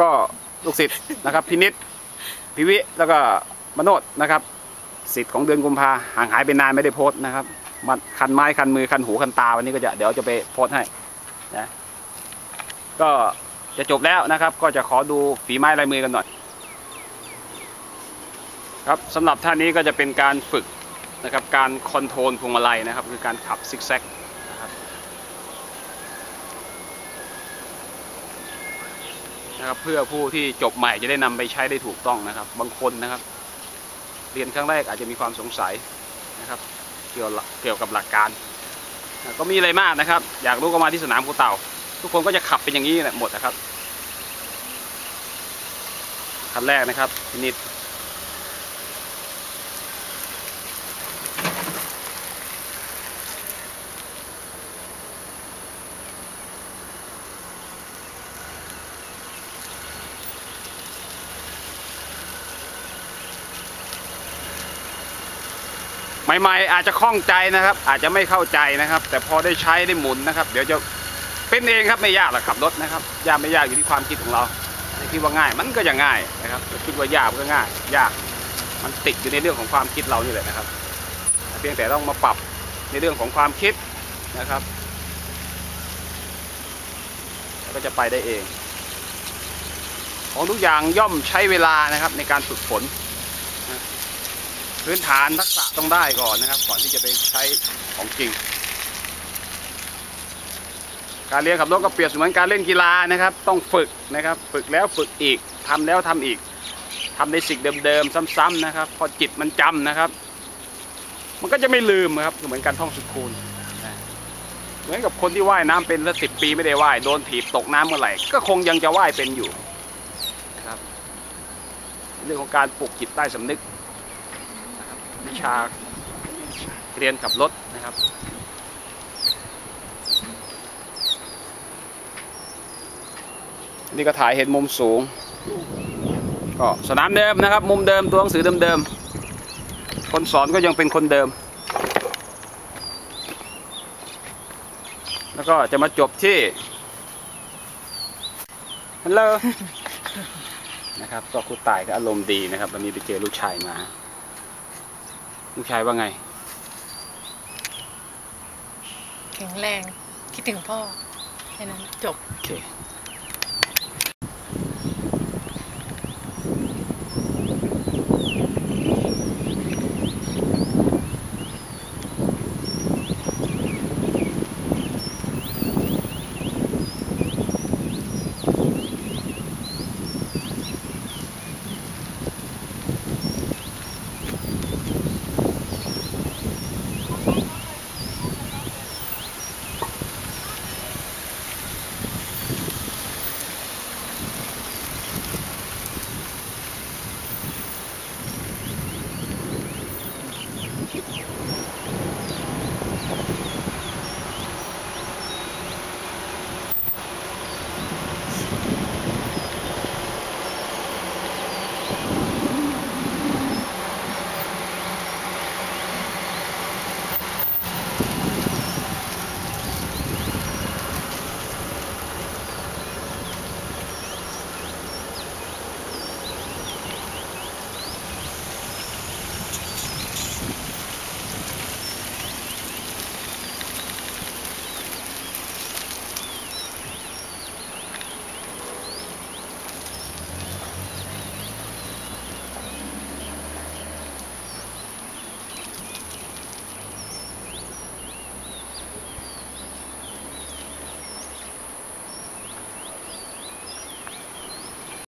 ก็ลูกศิษย์นะครับพินิษพิวิแล้วก็มโนดนะครับศิษย์ของเดือนกุมภาห่างหายไปนานไม่ได้โพสนะครับมันคันไม้คันมือคันหูคันตาวันนี้ก็จะเดี๋ยวจะไปโพสให้นะก็จะจบแล้วนะครับ ก็จะขอดูฝีไม้ลายมือกันหน่อย ครับสำหรับท่านนี้ก็จะเป็นการฝึกนะครับการคอนโทรลพวงมาลัยนะครับ คือการขับซิกแซก นะครับ เพื่อผู้ที่จบใหม่จะได้นำไปใช้ได้ถูกต้องนะครับ บางคนนะครับ เรียนครั้งแรกอาจจะมีความสงสัยนะครับ เกี่ยวเกี่ยวกับหลักการก็มีอะไรมากนะครับ อยากรู้ก็มาที่สนามภูเต่า ทุกคนก็จะขับเป็นอย่างนี้แหละหมดนะครับคันแรกนะครับนิด ใหม่ๆอาจจะคล่องใจนะครับ อาจจะไม่เข้าใจนะครับ แต่พอได้ใช้ได้หมุนนะครับ เดี๋ยวจะเป็นเองครับไม่ยากหรอกขับรถนะครับยากไม่ยากอยู่ที่ความคิดของเราคิดว่าง่ายมันก็จะง่ายนะครับคิดว่ายากมันก็ง่าย ยากมันติดอยู่ในเรื่องของความคิดเรานี่แหละนะครับ เพียงแต่ต้องมาปรับในเรื่องของความคิดนะครับแล้วก็จะไปได้เอง ของทุกอย่างย่อมใช้เวลานะครับในการฝึกฝน พื้นฐานทักษะต้องได้ก่อนนะครับ ก่อนที่จะไปใช้ของจริง การเรียนขับรถก็เปรียบเสมือนการเล่นกีฬานะครับ ต้องฝึกนะครับ ฝึกแล้วฝึกอีกทำแล้วทำอีกทำในสิ่งเดิมๆซ้ำๆนะครับ พอจิตมันจำนะครับ มันก็จะไม่ลืมครับเหมือนการท่องสุดคูณนเหมือนกับคนที่ว่ายน้ำเป็นแล้วสิบปีไม่ได้ว่ายโดนถีบตกน้ำเมื่อไหร่ก็คงยังจะว่ายเป็นอยู่นะครับ เรื่องของการปลุกจิตใต้สำนึก วิชาเรียนขับรถนะครับ นี่ก็ถ่ายเห็นมุมสูง ก็สนามเดิมนะครับ มุมเดิมตัวหนังสือเดิมๆ คนสอนก็ยังเป็นคนเดิม แล้วก็จะมาจบที่ฮัลโหลนะครับก็ครูต่ายก็อารมณ์ดีนะครับวันนี้ไปเจอลูกชายมา ลูกชายว่าไง แข็งแรง คิดถึงพ่อ แค่นั้นจบ โอเค